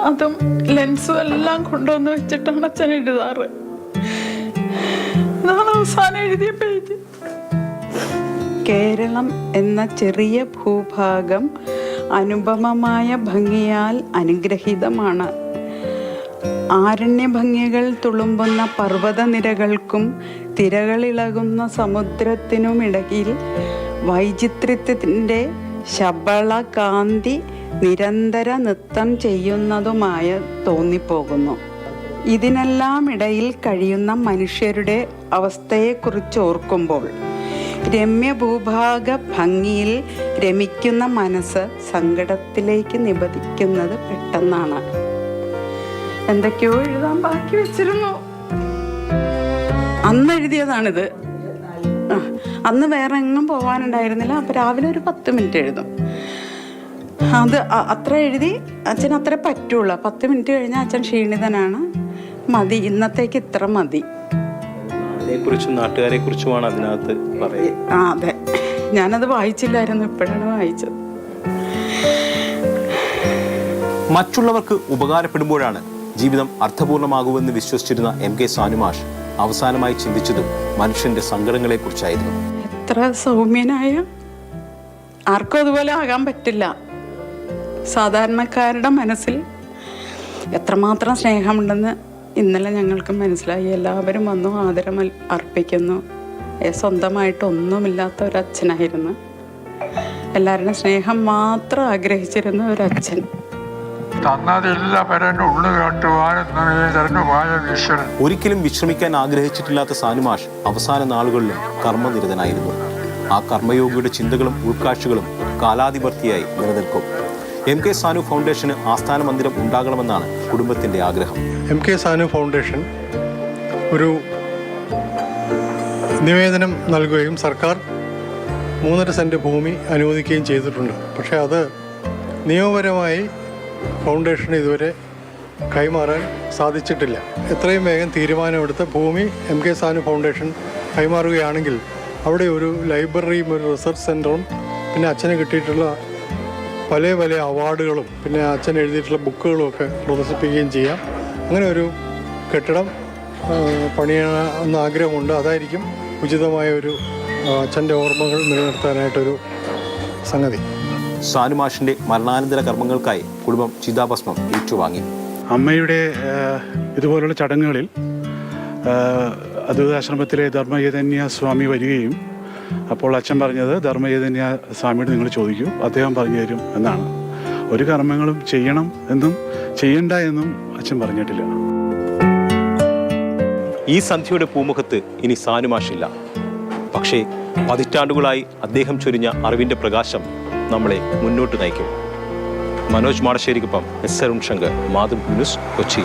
അതും ലെൻസും എല്ലാം കൊണ്ടുവന്ന് വെച്ചിട്ടാണ് അച്ഛൻ എഴുതാറ്. എഴുതിയ പേജ് കേരളം എന്ന ചെറിയ ഭൂഭാഗം അനുപമമായ ഭംഗിയാൽ അനുഗ്രഹീതമാണ്. ആരണ്യഭംഗികൾ തുളുമ്പുന്ന പർവതനിരകൾക്കും തിരകളിളകുന്ന സമുദ്രത്തിനുമിടയിൽ വൈചിത്ര്യത്തിന്റെ ശബള കാന്തി നിരന്തര നൃത്തം ചെയ്യുന്നതുമായ തോന്നിപ്പോകുന്നു. ഇതിനെല്ലാം ഇടയിൽ കഴിയുന്ന മനുഷ്യരുടെ അവസ്ഥയെക്കുറിച്ച് ഓർക്കുമ്പോൾ രമ്യ ഭൂഭാഗ ഭംഗിയിൽ രമിക്കുന്ന മനസ്സ് സങ്കടത്തിലേക്ക് നിബദിക്കുന്നത് പെട്ടെന്നാണ്. എന്തൊക്കെയോ എഴുതാൻ ബാക്കി വെച്ചിരുന്നു. അന്ന് എഴുതിയതാണിത്. അന്ന് വേറെ എങ്ങും പോകാനുണ്ടായിരുന്നില്ല അപ്പൊ രാവിലെ ഒരു പത്ത് മിനിറ്റ് എഴുതും. അത് അത്ര എഴുതി അച്ഛൻ അത്ര പറ്റുള്ളൂ. പത്ത് മിനിറ്റ് കഴിഞ്ഞാൽ അച്ഛൻ ക്ഷീണിതനാണ്. മതി ഇന്നത്തേക്ക് ഇത്ര മതി. കുറിച്ചും നാട്ടുകാരെ കുറിച്ചുമാണ് അതിനകത്ത് പറയുന്നത്. ആ അതെ. ഞാനത് വായിച്ചില്ലായിരുന്നു ഇപ്പോഴാണ് വായിച്ചത്. മറ്റുള്ളവർക്ക് ഉപകാരപ്പെടുമ്പോഴാണ് ജീവിതം അർത്ഥപൂർണമാകുമെന്ന് വിശ്വസിച്ചിരുന്ന എം കെ സാനുമാഷ് അവസാനമായി ചിന്തിച്ചതും മനുഷ്യന്റെ സങ്കടങ്ങളെക്കുറിച്ചായിരുന്നു. എത്ര സൗമ്യനായ. ആർക്കും അതുപോലെ ആകാൻ പറ്റില്ല. സാധാരണക്കാരുടെ മനസ്സിൽ എത്രമാത്രം സ്നേഹമുണ്ടെന്ന് ഇന്നലെ ഞങ്ങൾക്ക് മനസ്സിലായി. എല്ലാവരും വന്നു ആദരം അർപ്പിക്കുന്നു. സ്വന്തമായിട്ട് ഒന്നുമില്ലാത്ത ഒരു അച്ഛനായിരുന്നു എല്ലാവരുടെയും സ്നേഹം മാത്രം ആഗ്രഹിച്ചിരുന്ന ഒരു അച്ഛൻ ഒരിക്കലും വിശ്രമിക്കാൻ ആഗ്രഹിച്ചിട്ടില്ലാത്ത സാനുമാഷ് അവസാന നാളുകളിലും കർമ്മനിരതനായിരുന്നു. ആ കർമ്മയോഗിയുടെ ചിന്തകളും ഉൾക്കാഴ്ചകളും കാലാധിപർത്തിയായി നിലനിൽക്കും. എം കെ സാനു ഫൗണ്ടേഷന് ആസ്ഥാന മന്ദിരം ഉണ്ടാകണമെന്നാണ് കുടുംബത്തിന്റെ ആഗ്രഹം. എം കെ സാനു ഫൗണ്ടേഷൻ ഒരു നിവേദനം നൽകുകയും സർക്കാർ മൂന്നര സെന്റ് ഭൂമി അനുവദിക്കുകയും ചെയ്തിട്ടുണ്ട്. പക്ഷേ അത് നിയമപരമായി ഫൗണ്ടേഷൻ ഇതുവരെ കൈമാറാൻ സാധിച്ചിട്ടില്ല. എത്രയും വേഗം തീരുമാനമെടുത്ത് ഭൂമി എം കെ സാനു ഫൗണ്ടേഷൻ കൈമാറുകയാണെങ്കിൽ അവിടെ ഒരു ലൈബ്രറിയും ഒരു റിസർച്ച് സെന്ററും പിന്നെ അച്ഛന് കിട്ടിയിട്ടുള്ള പല പല അവാർഡുകളും പിന്നെ അച്ഛൻ എഴുതിയിട്ടുള്ള ബുക്കുകളും ഒക്കെ പ്രദർശിപ്പിക്കുകയും ചെയ്യാം. അങ്ങനെ ഒരു കെട്ടിടം പണിയണമെന്ന് ആഗ്രഹമുണ്ട്. അതായിരിക്കും ഉചിതമായ ഒരു അച്ഛന്റെ ഓർമ്മകൾ നിലനിർത്താനായിട്ടൊരു സംഗതി. സാനുമാഷിന്റെ മരണാനന്തര കർമ്മങ്ങൾക്കായി കുടുംബം ചിതാഭസ്മം ഏറ്റുവാങ്ങി. അമ്മയുടെ ഇതുപോലുള്ള ചടങ്ങുകളിൽ അദ്വൈതാശ്രമത്തിലെ ധർമ്മചൈതന്യ സ്വാമി വരികയും അപ്പോൾ അച്ഛൻ പറഞ്ഞത് ധർമ്മചൈതന്യ സ്വാമിയോട് നിങ്ങൾ ചോദിക്കൂ. അദ്ദേഹം പറഞ്ഞു തരും എന്നാണ്. ഒരു കർമ്മങ്ങളും ചെയ്യണം എന്നും ചെയ്യണ്ട എന്നും അച്ഛൻ പറഞ്ഞിട്ടില്ല. ഈ സന്ധ്യയുടെ പൂമുഖത്ത് ഇനി സാനുമാഷില്ല. പക്ഷേ പതിറ്റാണ്ടുകളായി അദ്ദേഹം ചൊരിഞ്ഞ അറിവിന്റെ പ്രകാശം നമ്മളെ മുന്നോട്ട് നയിക്കും. മനോജ് മാടശ്ശേരിക്കൊപ്പം എസ് അരുൺ ശങ്കർ മാധവ് ന്യൂസ് കൊച്ചി.